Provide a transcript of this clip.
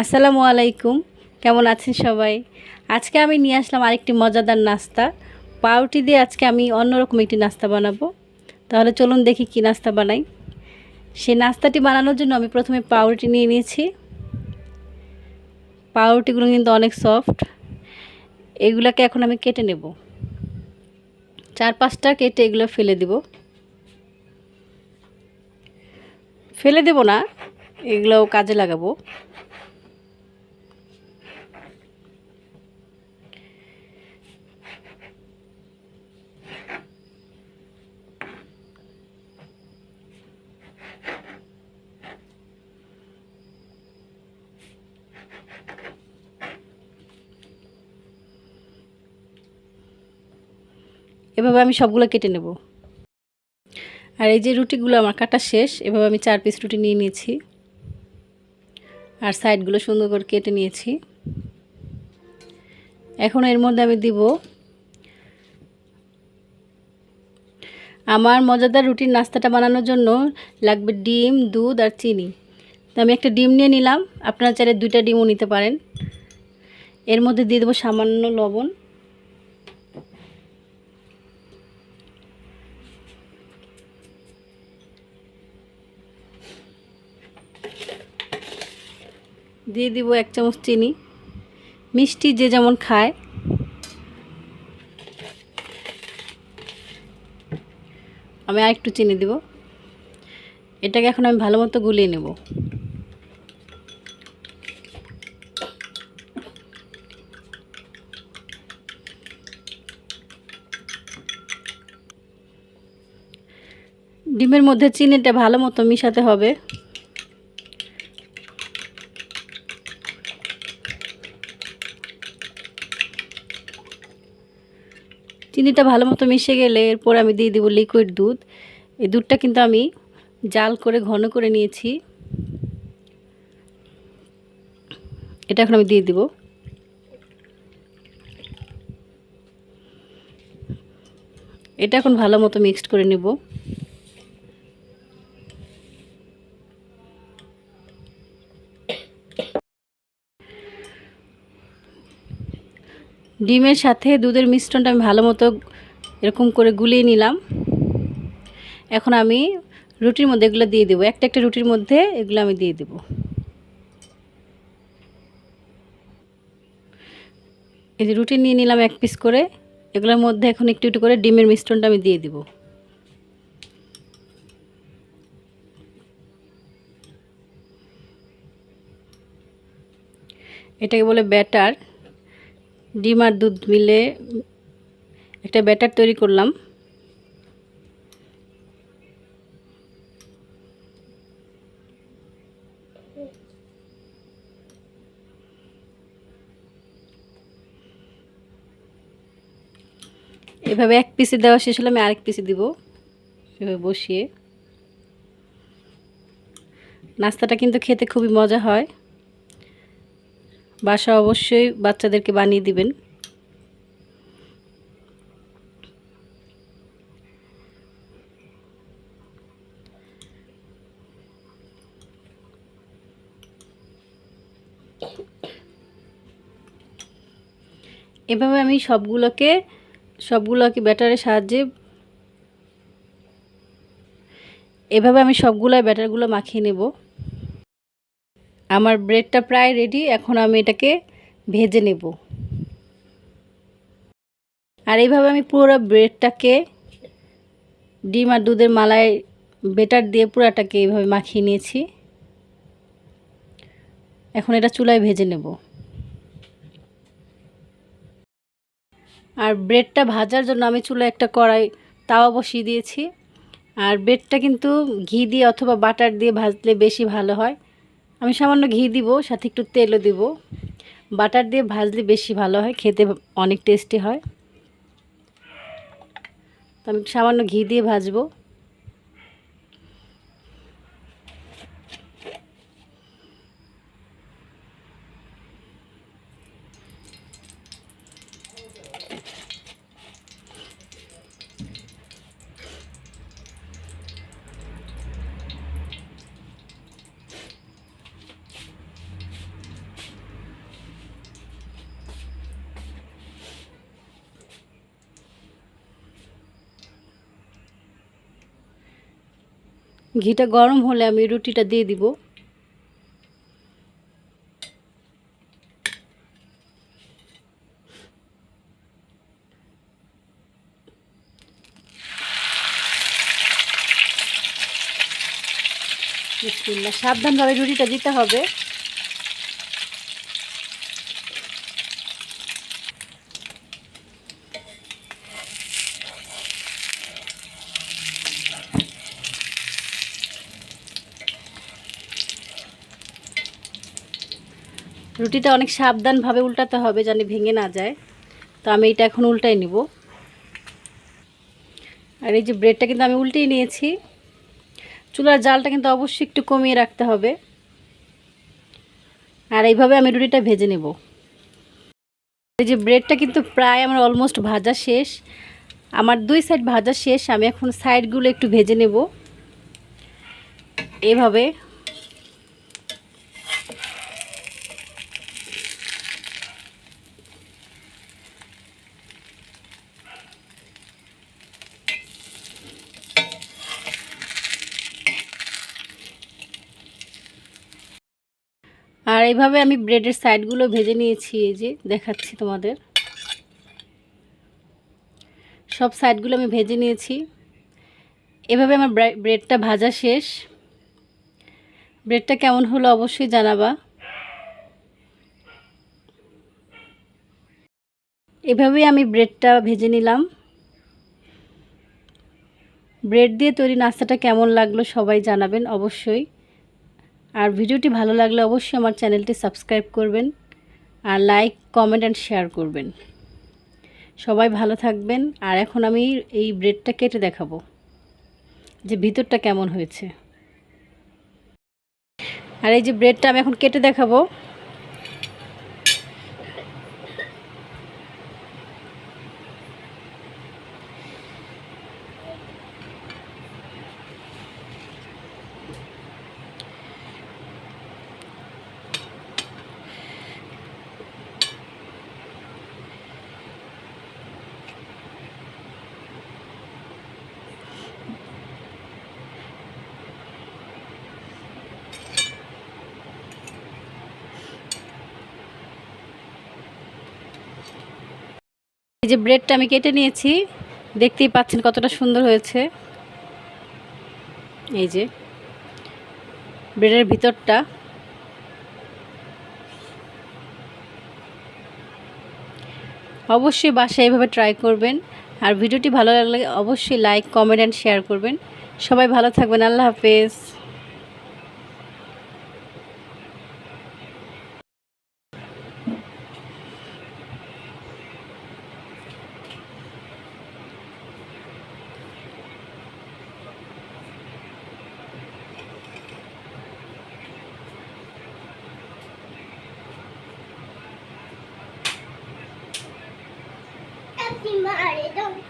আসসালামু আলাইকুম। কেমন আছেন সবাই? আজকে আমি নিয়ে আসলাম আরেকটি মজাদার নাস্তা। পাউরুটি দিয়ে আজকে আমি অন্যরকম একটি নাস্তা বানাবো। তাহলে চলুন দেখি কি নাস্তা বানাই। সেই নাস্তাটি বানানোর জন্য আমি প্রথমে পাউরুটি নিয়ে নিয়েছি। পাউরুটিগুলো কিন্তু অনেক সফট। এগুলোকে এখন আমি কেটে নেব। চার পাঁচটা কেটে এগুলো ফেলে দিব। ফেলে দেব না এগুলো কাজে লাগাবো। এভাবে আমি সবগুলো কেটে নেব। আর এই যে রুটিগুলো আমার কাটা শেষ, এভাবে আমি চার পিস রুটি নিয়ে নিয়েছি। আর সাইডগুলো সুন্দর করে কেটে নিয়েছি। এখন এর মধ্যে আমি দিব আমার মজাদার রুটির নাস্তাটা বানানোর জন্য লাগবে ডিম, দুধ আর চিনি। তো আমি একটা ডিম নিয়ে নিলাম। আপনারা চাইলে দুইটা ডিমও নিতে পারেন। এর মধ্যে দিয়ে দেবো সামান্য লবণ। দিয়ে দিব এক চামচ চিনি। মিষ্টি যে যেমন খায়। আমি আর একটু চিনি দিব। এটাকে এখন আমি ভালো মতো গুলিয়ে নেব। ডিমের মধ্যে চিনিটা ভালো মতো মিশাতে হবে। চিনিটা ভালো মতো মিশে গেলে এরপর আমি দিয়ে দিব লিকুইড দুধ। এই দুধটা কিন্তু আমি জাল করে ঘন করে নিয়েছি। এটা এখন আমি দিয়ে দিব। এটা এখন ভালো মতো মিক্সড করে নেব। ডিমের সাথে দুধের মিশ্রণটা আমি ভালো মতো এরকম করে গুলিয়ে নিলাম। এখন আমি রুটির মধ্যে এগুলো দিয়ে দেবো। একটা একটা রুটির মধ্যে এগুলো আমি দিয়ে দেবো। এই যে রুটি নিয়ে নিলাম এক পিস করে। এগুলোর মধ্যে এখন একটু একটু করে ডিমের মিশ্রণটা আমি দিয়ে দিব। এটাকে বলে ব্যাটার। ডিম আর দুধ মিলে একটা ব্যাটার তৈরি করলাম। এভাবে এক পিসে দেওয়া শেষ হলে আমি আরেক পিসে দিব, এভাবে বসিয়ে। নাস্তাটা কিন্তু খেতে খুবই মজা হয়। বাসা অবশ্যই বাচ্চাদেরকে বানিয়ে দিবেন। এভাবে আমি সবগুলোকে সবগুলোকে ব্যাটারের সাহায্যে, এভাবে আমি সবগুলো ব্যাটারগুলো মাখিয়ে নেব। আমার ব্রেডটা প্রায় রেডি এখন আমি এটাকে ভেজে নেব। আর এইভাবে আমি পুরো ব্রেডটাকে ডিম আর দুধের মালায় বেটার দিয়ে পুরাটাকে এইভাবে মাখিয়ে নিয়েছি। এখন এটা চুলায় ভেজে নেব। আর ব্রেডটা ভাজার জন্য আমি চুলায় একটা কড়াই, তাওয়া বসিয়ে দিয়েছি। আর ব্রেডটা কিন্তু ঘি দিয়ে অথবা বাটার দিয়ে ভাজলে বেশি ভালো হয়। আমি সামান্য ঘি দিব, সাথে একটু তেলও দিব। বাটার দিয়ে ভাজলে বেশি ভালো হয়, খেতে অনেক টেস্টি হয়। তো আমি সামান্য ঘি দিয়ে ভাজবো। ঘিটা গরম হলে আমি রুটিটা দিয়ে দিব। সাবধানভাবে রুটিটা দিতে হবে। রুটিটা অনেক সাবধানভাবে উল্টাতে হবে যেন ভেঙে না যায়। তো আমি এটা এখন উল্টাই নিব। আর এই যে ব্রেডটা কিন্তু আমি উল্টেই নিয়েছি। চুলার জালটা কিন্তু অবশ্যই একটু কমিয়ে রাখতে হবে। আর এইভাবে আমি রুটিটা ভেজে নেব। এই যে ব্রেডটা কিন্তু প্রায় আমার অলমোস্ট ভাজা শেষ। আমার দুই সাইড ভাজা শেষ। আমি এখন সাইডগুলো একটু ভেজে নেব। এভাবে আর এইভাবে আমি ব্রেডের সাইডগুলো ভেজে নিয়েছি, এই যে দেখাচ্ছি তোমাদের। সব সাইডগুলো আমি ভেজে নিয়েছি। এভাবে আমার ব্রেডটা ভাজা শেষ। ব্রেডটা কেমন হলো অবশ্যই জানাবা। এভাবেই আমি ব্রেডটা ভেজে নিলাম। ব্রেড দিয়ে তৈরি নাস্তাটা কেমন লাগল সবাই জানাবেন অবশ্যই। আর ভিডিওটি ভালো লাগলে অবশ্যই আমার চ্যানেলটি সাবস্ক্রাইব করবেন আর লাইক, কমেন্ট অ্যান্ড শেয়ার করবেন। সবাই ভালো থাকবেন। আর এখন আমি এই ব্রেডটা কেটে দেখাবো যে ভিতরটা কেমন হয়েছে। আর এই যে ব্রেডটা আমি এখন কেটে দেখাবো। এই যে ব্রেডটা আমি কেটে নিয়েছি, দেখতেই পাচ্ছেন কতটা সুন্দর হয়েছে। এই যে ব্রেডের ভিতরটা। অবশ্যই বাসায় এইভাবে ট্রাই করবেন। আর ভিডিওটি ভালো লাগলে অবশ্যই লাইক কমেন্ট অ্যান্ড শেয়ার করবেন। সবাই ভালো থাকবেন, আল্লাহ হাফেজ। go.